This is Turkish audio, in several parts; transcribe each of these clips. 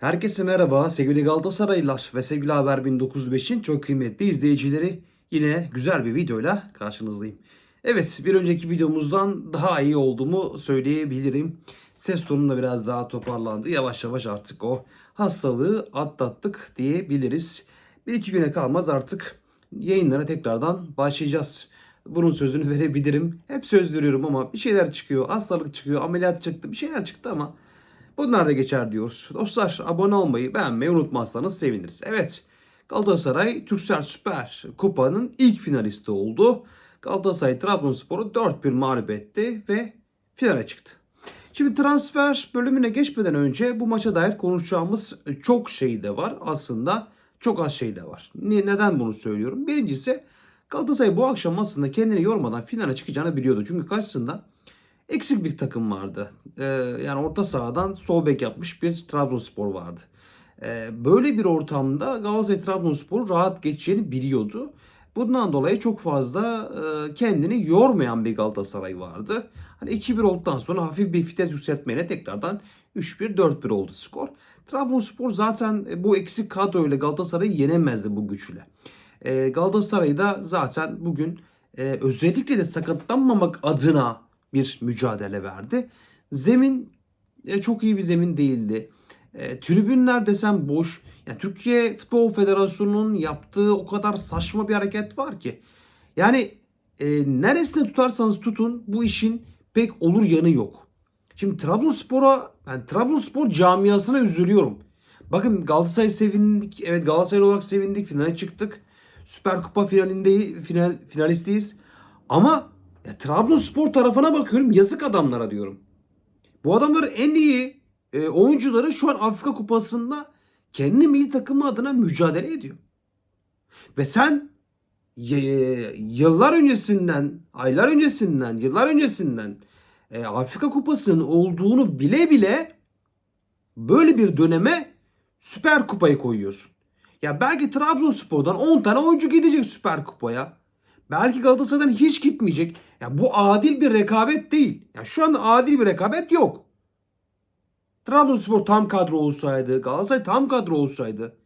Herkese merhaba sevgili Galatasaraylılar ve sevgili Haber 1905'in çok kıymetli izleyicileri. Yine güzel bir videoyla karşınızdayım. Evet bir önceki videomuzdan daha iyi olduğumu söyleyebilirim. Ses tonum da biraz daha toparlandı. Yavaş yavaş artık o hastalığı atlattık diyebiliriz. Bir iki güne kalmaz artık yayınlara tekrardan başlayacağız. Bunun sözünü verebilirim. Hep söz veriyorum ama bir şeyler çıkıyor. Hastalık çıkıyor, ameliyat çıktı, bir şeyler çıktı ama Bunlar da geçer diyoruz. Dostlar abone olmayı, beğenmeyi unutmazsanız seviniriz. Evet Galatasaray Türksel Süper Kupa'nın ilk finalisti oldu. Galatasaray Trabzonspor'u 4-1 mağlup etti ve finale çıktı. Şimdi transfer bölümüne geçmeden önce bu maça dair konuşacağımız çok şey de var. Aslında çok az şey de var. Neden bunu söylüyorum? Birincisi Galatasaray bu akşam aslında kendini yormadan finale çıkacağını biliyordu. Çünkü karşısında eksik bir takım vardı. Ee, yani orta sahadan sol bek yapmış bir Trabzonspor vardı. Ee, böyle bir ortamda Galatasaray Trabzonspor rahat geçeceğini biliyordu. Bundan dolayı çok fazla e, kendini yormayan bir Galatasaray vardı. Hani 2-1 olduktan sonra hafif bir vites yükseltmeyle tekrardan 3-1 4-1 oldu skor. Trabzonspor zaten e, bu eksik kadroyla Galatasaray'ı yenemezdi bu güçle. E, Galatasaray da zaten bugün e, özellikle de sakatlanmamak adına bir mücadele verdi. Zemin e, çok iyi bir zemin değildi. E, tribünler desem boş. Yani Türkiye Futbol Federasyonu'nun yaptığı o kadar saçma bir hareket var ki. Yani e, neresine tutarsanız tutun bu işin pek olur yanı yok. Şimdi Trabzonspor'a ben Trabzonspor camiasına üzülüyorum. Bakın Galatasaray sevindik. Evet Galatasaray olarak sevindik. Finale çıktık. Süper Kupa finalinde final, finalistiyiz. Ama ya, Trabzonspor tarafına bakıyorum yazık adamlara diyorum. Bu adamların en iyi e, oyuncuları şu an Afrika Kupası'nda kendi milli takımı adına mücadele ediyor. Ve sen y- yıllar öncesinden, aylar öncesinden, yıllar öncesinden e, Afrika Kupası'nın olduğunu bile bile böyle bir döneme Süper Kupayı koyuyorsun. Ya belki Trabzonspor'dan 10 tane oyuncu gidecek Süper Kupa'ya. Belki Galatasaray'dan hiç gitmeyecek. Ya bu adil bir rekabet değil. Ya şu anda adil bir rekabet yok. Trabzonspor tam kadro olsaydı, Galatasaray tam kadro olsaydı,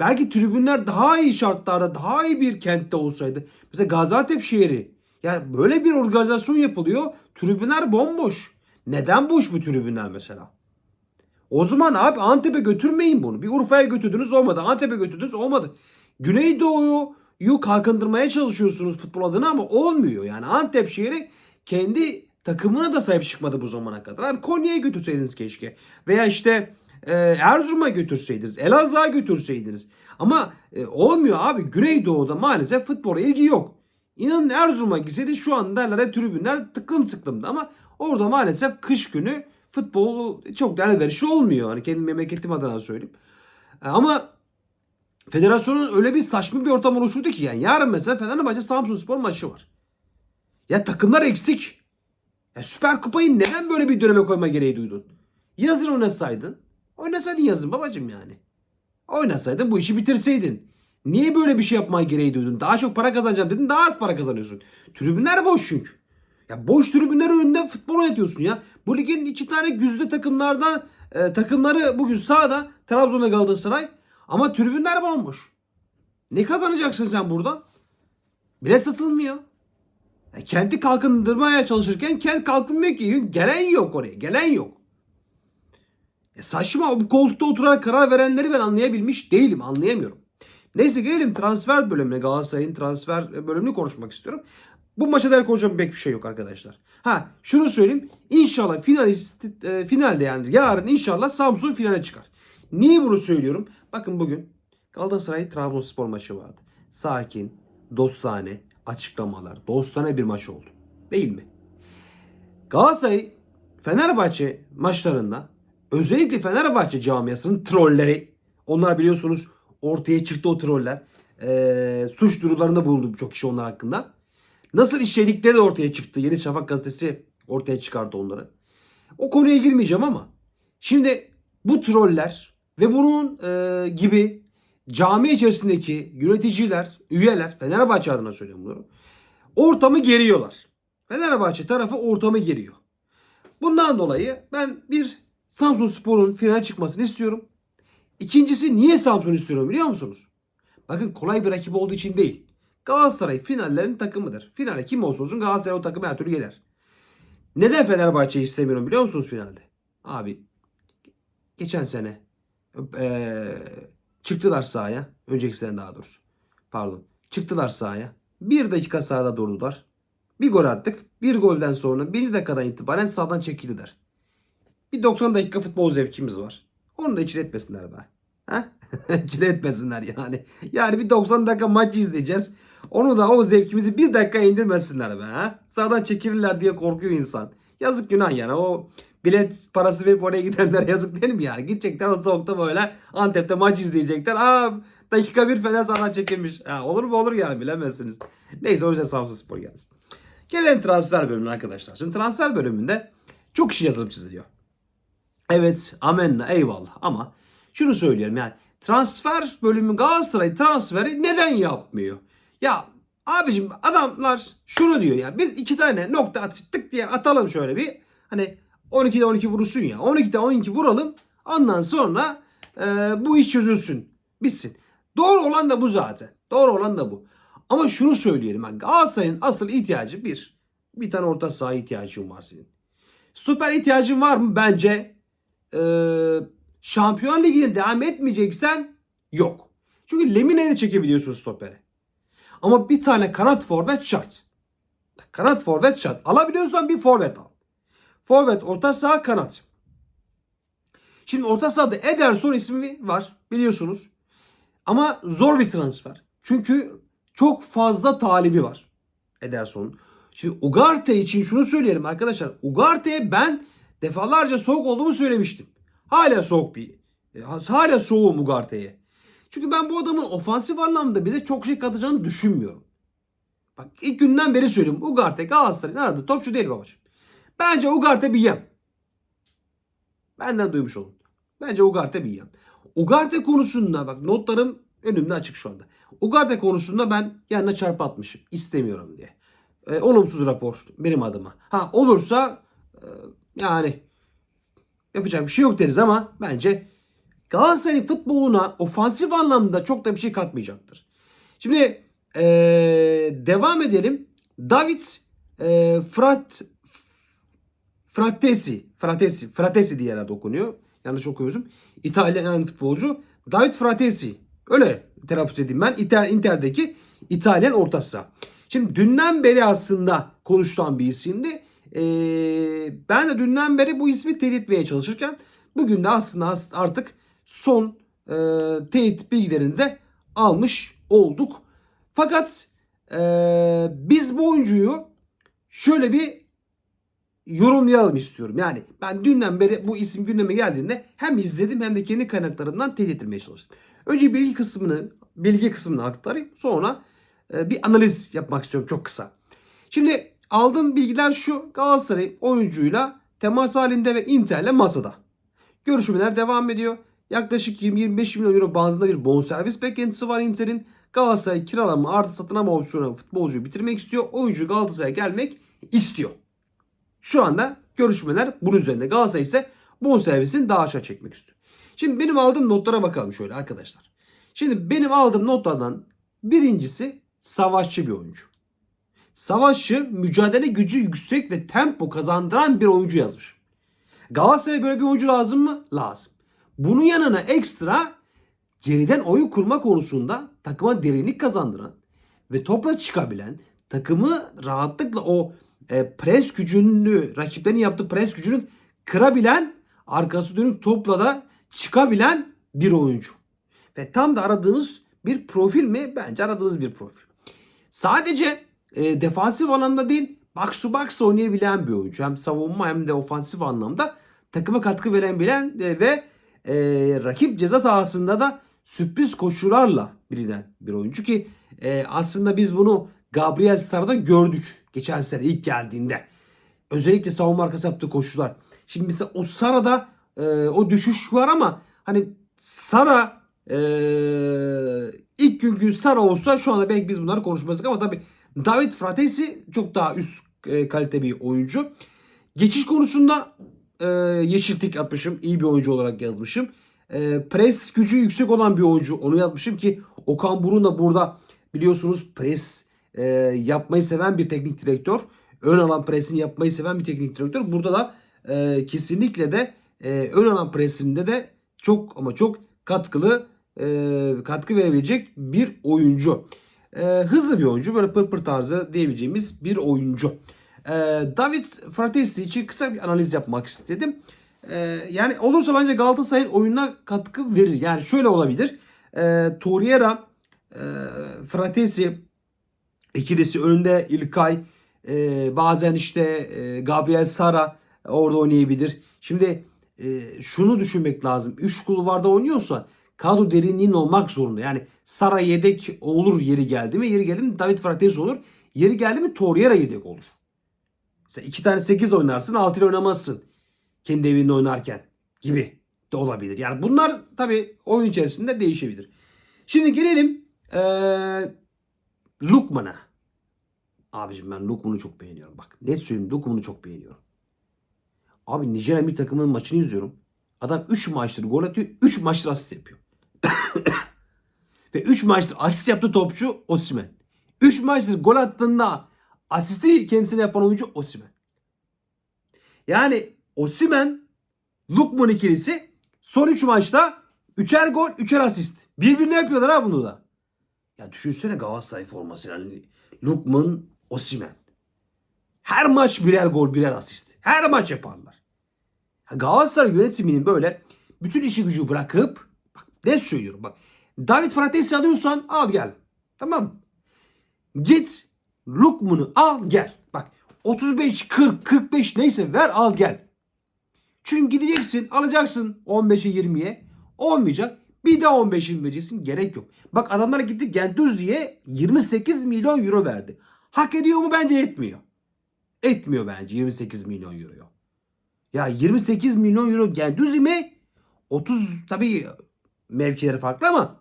belki tribünler daha iyi şartlarda, daha iyi bir kentte olsaydı. Mesela Gaziantep şehri. Yani böyle bir organizasyon yapılıyor. Tribünler bomboş. Neden boş bu tribünler mesela? O zaman abi Antep'e götürmeyin bunu. Bir Urfa'ya götürdünüz olmadı. Antep'e götürdünüz olmadı. Güneydoğu'yu kalkındırmaya çalışıyorsunuz futbol adına ama olmuyor. Yani Antep şehri kendi takımına da sahip çıkmadı bu zamana kadar. Abi Konya'ya götürseydiniz keşke. Veya işte e, Erzurum'a götürseydiniz. Elazığ'a götürseydiniz. Ama e, olmuyor abi. Güneydoğu'da maalesef futbola ilgi yok. İnanın Erzurum'a gitseydi şu an derler hep tribünler tıklım tıklımdı ama orada maalesef kış günü futbol çok da elverişli olmuyor. Hani kendi memleketim adına söyleyeyim. E, Ama federasyonun öyle bir saçma bir ortam oluşturdu ki yani yarın mesela Fenerbahçe Samsunspor maçı var. Ya takımlar eksik. Ya Süper Kupayı neden böyle bir döneme koyma gereği duydun? Yazın oynasaydın. Oynasaydın yazın babacım yani. Oynasaydın bu işi bitirseydin. Niye böyle bir şey yapmaya gereği duydun? Daha çok para kazanacağım dedin daha az para kazanıyorsun. Tribünler boş çünkü. Ya boş tribünler önünde futbol oynatıyorsun ya. Bu ligin iki tane güzde takımlardan e, takımları bugün sahada Trabzon'da Galatasaray. Ama tribünler bomboş. Ne kazanacaksın sen burada? Bilet satılmıyor. Ya kenti kalkındırmaya çalışırken kent kalkınmıyor ki. Gelen yok oraya. Gelen yok. Ya saçma bu koltukta oturarak karar verenleri ben anlayabilmiş değilim. Anlayamıyorum. Neyse gelelim transfer bölümüne. Galatasaray'ın transfer bölümünü konuşmak istiyorum. Bu maça dair konuşacağım pek bir şey yok arkadaşlar. Ha şunu söyleyeyim. İnşallah finalist, e, finalde yani yarın inşallah Samsun finale çıkar. Niye bunu söylüyorum? Bakın bugün Galatasaray Trabzonspor maçı vardı. Sakin, dostane, açıklamalar, dostane bir maç oldu. Değil mi? Galatasaray Fenerbahçe maçlarında özellikle Fenerbahçe camiasının trolleri onlar biliyorsunuz ortaya çıktı o troller. Ee, suç duyurularında bulundu çok kişi onlar hakkında. Nasıl işledikleri de ortaya çıktı. Yeni Şafak gazetesi ortaya çıkardı onları. O konuya girmeyeceğim ama şimdi bu troller ve bunun e, gibi cami içerisindeki yöneticiler, üyeler, Fenerbahçe adına söylüyorum bunu. Ortamı geriyorlar. Fenerbahçe tarafı ortamı geriyor. Bundan dolayı ben bir Samsun Spor'un finale çıkmasını istiyorum. İkincisi niye Samsun istiyorum biliyor musunuz? Bakın kolay bir rakip olduğu için değil. Galatasaray finallerin takımıdır. Finale kim olsa olsun Galatasaray o takımı her türlü gelir. Neden Fenerbahçe'yi istemiyorum biliyor musunuz finalde? Abi geçen sene eee, çıktılar sahaya. Önceki sene daha doğrusu. Pardon. Çıktılar sahaya. Bir dakika sahada durdular. Bir gol attık. Bir golden sonra birinci dakikadan itibaren sahadan çekildiler. Bir 90 dakika futbol zevkimiz var. Onu da içine etmesinler be. Ha? içine etmesinler yani. Yani bir 90 dakika maç izleyeceğiz. Onu da o zevkimizi bir dakika indirmesinler be. Ha? Sağdan çekilirler diye korkuyor insan. Yazık günah yani. O bilet parası verip oraya gidenler yazık değil mi yani? Gidecekler o soğukta böyle Antep'te maç izleyecekler. Aa dakika bir Fener sağdan çekilmiş. Ha, olur mu olur yani bilemezsiniz. Neyse o yüzden Samsun Spor gelsin. Gelelim transfer bölümüne arkadaşlar. Şimdi transfer bölümünde çok kişi yazılıp çiziliyor. Evet amenna eyvallah ama şunu söylüyorum yani transfer bölümü Galatasaray transferi neden yapmıyor? Ya abicim adamlar şunu diyor ya biz iki tane nokta at, tık diye atalım şöyle bir hani 12'de 12 vurursun ya 12'de 12 vuralım ondan sonra e, bu iş çözülsün bitsin. Doğru olan da bu zaten doğru olan da bu. Ama şunu söyleyelim yani Galatasaray'ın asıl ihtiyacı bir bir tane orta saha ihtiyacın var senin. Stoper ihtiyacın var mı? Bence e, Şampiyon Ligi'ne devam etmeyeceksen yok. Çünkü Lemine'yi çekebiliyorsun stopere. Ama bir tane kanat forvet şart. Kanat forvet şart. Alabiliyorsan bir forvet al. Forvet, orta saha, kanat. Şimdi orta sahada Ederson ismi var biliyorsunuz. Ama zor bir transfer. Çünkü çok fazla talibi var Ederson'un. Şimdi Ugarte için şunu söyleyelim arkadaşlar. Ugarte'ye ben defalarca soğuk olduğumu söylemiştim. Hala soğuk bir. e, Hala soğuğum Ugarte'ye. Çünkü ben bu adamın ofansif anlamda bize çok şey katacağını düşünmüyorum. Bak ilk günden beri söylüyorum. Ugarte Galatasaray'ın aradığı topçu değil babacığım. Bence Ugarte bir yem. Benden duymuş olun. Bence Ugarte bir yem. Ugarte konusunda bak notlarım önümde açık şu anda. Ugarte konusunda ben yanına çarpı atmışım. İstemiyorum diye. E, olumsuz rapor benim adıma. Ha olursa e, yani yapacak bir şey yok deriz ama bence Galatasaray futboluna ofansif anlamda çok da bir şey katmayacaktır. Şimdi e, devam edelim. David e, Frat Fratesi, Fratesi, Fratesi diye herhalde okunuyor. Yanlış okuyorsun. İtalyan futbolcu David Fratesi. Öyle telaffuz edeyim ben. Inter, Inter'deki İtalyan orta saha. Şimdi dünden beri aslında konuşulan bir isimdi. Ee, ben de dünden beri bu ismi teyit etmeye çalışırken bugün de aslında as- artık son e, teyit bilgilerini de almış olduk. Fakat e, biz bu oyuncuyu şöyle bir yorumlayalım istiyorum. Yani ben dünden beri bu isim gündeme geldiğinde hem izledim hem de kendi kaynaklarımdan teyit etmeye çalıştım. Önce bilgi kısmını bilgi kısmını aktarayım. Sonra e, bir analiz yapmak istiyorum çok kısa. Şimdi aldığım bilgiler şu. Galatasaray oyuncuyla temas halinde ve Inter'le masada. Görüşmeler devam ediyor. Yaklaşık 20-25 milyon euro bandında bir bonservis beklentisi var Inter'in. Galatasaray kiralama artı satın alma opsiyonu futbolcuyu bitirmek istiyor. Oyuncu Galatasaray'a gelmek istiyor. Şu anda görüşmeler bunun üzerinde. Galatasaray ise bonservisini daha aşağı çekmek istiyor. Şimdi benim aldığım notlara bakalım şöyle arkadaşlar. Şimdi benim aldığım notlardan birincisi savaşçı bir oyuncu. Savaşçı, mücadele gücü yüksek ve tempo kazandıran bir oyuncu yazmış. Galatasaray'a böyle bir oyuncu lazım mı? Lazım. Bunun yanına ekstra geriden oyun kurma konusunda takıma derinlik kazandıran ve topla çıkabilen, takımı rahatlıkla o e, pres gücünü, rakiplerin yaptığı pres gücünü kırabilen, arkası dönük topla da çıkabilen bir oyuncu. Ve tam da aradığınız bir profil mi? Bence aradığınız bir profil. Sadece e, defansif anlamda değil, box to box oynayabilen bir oyuncu. Hem savunma hem de ofansif anlamda takıma katkı veren bilen e, ve e, rakip ceza sahasında da sürpriz koşularla bilinen bir oyuncu ki e, aslında biz bunu Gabriel Sara'da gördük geçen sene ilk geldiğinde. Özellikle savunma arkası yaptığı koşular. Şimdi mesela o Sara'da e, o düşüş var ama hani Sara e, ilk günkü Sara olsa şu anda belki biz bunları konuşmazdık ama tabii David Fratesi çok daha üst e, kalite bir oyuncu. Geçiş konusunda e, yeşil tik atmışım. iyi bir oyuncu olarak yazmışım. E, pres gücü yüksek olan bir oyuncu. Onu yazmışım ki Okan Burun da burada biliyorsunuz pres e, yapmayı seven bir teknik direktör. Ön alan presini yapmayı seven bir teknik direktör. Burada da e, kesinlikle de e, ön alan presinde de çok ama çok katkılı e, katkı verebilecek bir oyuncu. E, hızlı bir oyuncu. Böyle pır pır tarzı diyebileceğimiz bir oyuncu. E, David Fratesi için kısa bir analiz yapmak istedim. E, yani olursa bence Galatasaray'ın oyununa katkı verir. Yani şöyle olabilir. E, Torreira, e, Fratesi ikilisi önünde İlkay, e, bazen işte e, Gabriel Sara orada oynayabilir. Şimdi e, şunu düşünmek lazım. 3 kulvarda oynuyorsa kadro derinliğinin olmak zorunda. Yani Sara yedek olur yeri geldi mi? Yeri geldi mi David Fratesi olur. Yeri geldi mi Torreira yedek olur. Sen iki tane 8 oynarsın 6 ile oynamazsın. Kendi evinde oynarken gibi de olabilir. Yani bunlar tabii oyun içerisinde değişebilir. Şimdi gelelim ee, Lukman'a. Abicim ben Lukman'ı çok beğeniyorum. Bak net söyleyeyim Lukman'ı çok beğeniyorum. Abi Nijerya bir takımının maçını izliyorum. Adam 3 maçtır gol atıyor. 3 maçtır asist yapıyor. Ve 3 maçtır asist yaptı topçu Osimhen. 3 maçtır gol attığında asisti kendisine yapan oyuncu Osimhen. Yani Osimhen Lukman ikilisi son 3 maçta 3'er gol 3'er asist. Birbirine yapıyorlar ha bunu da. Ya düşünsene Galatasaray forması yani Lukman Osimhen. Her maç birer gol birer asist. Her maç yaparlar. Galatasaray yönetiminin böyle bütün işi gücü bırakıp bak ne söylüyorum bak. David Fratesi alıyorsan al gel. Tamam? Git Lukman'ı al gel. Bak 35, 40, 45 neyse ver al gel. Çünkü gideceksin alacaksın 15'e 20'ye olmayacak. Bir daha 15'e vereceksin gerek yok. Bak adamlar gitti Genduzi'ye 28 milyon euro verdi. Hak ediyor mu? Bence etmiyor. Etmiyor bence 28 milyon euroyu. Ya 28 milyon euro Genduzi mi? 30 tabii mevkileri farklı ama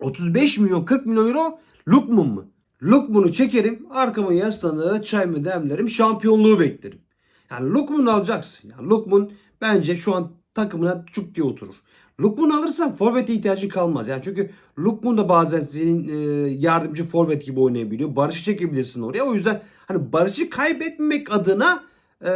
35 milyon 40 milyon euro Lukman mı? Lukman'ı çekerim arkamı yaslanır çayımı demlerim şampiyonluğu beklerim. Yani Lukman'ı alacaksın. Yani Lukman bence şu an takımına çuk diye oturur. Lukman alırsan forvete ihtiyacın kalmaz. Yani çünkü Lukman da bazen senin e, yardımcı forvet gibi oynayabiliyor. Barış'ı çekebilirsin oraya. O yüzden hani Barış'ı kaybetmek adına e,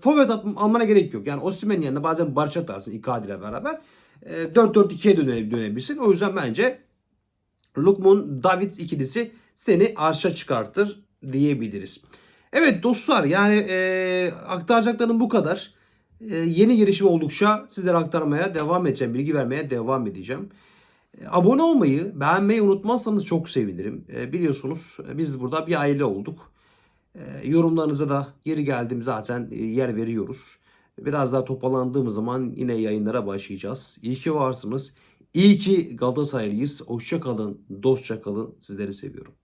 forvet almana gerek yok. Yani Osimhen'in yanına bazen Barış atarsın Icardi ile beraber. E, 4-4-2'ye döne, dönebilirsin. O yüzden bence Lukman David ikilisi seni arşa çıkartır diyebiliriz. Evet dostlar yani e, aktaracaklarım bu kadar. E, yeni girişim oldukça sizlere aktarmaya devam edeceğim. Bilgi vermeye devam edeceğim. E, abone olmayı, beğenmeyi unutmazsanız çok sevinirim. E, biliyorsunuz e, biz burada bir aile olduk. Yorumlarınıza da yeri geldim zaten e, yer veriyoruz. Biraz daha toparlandığımız zaman yine yayınlara başlayacağız. İyi ki varsınız. İyi ki Galatasaraylıyız. Hoşça kalın, dostça kalın. Sizleri seviyorum.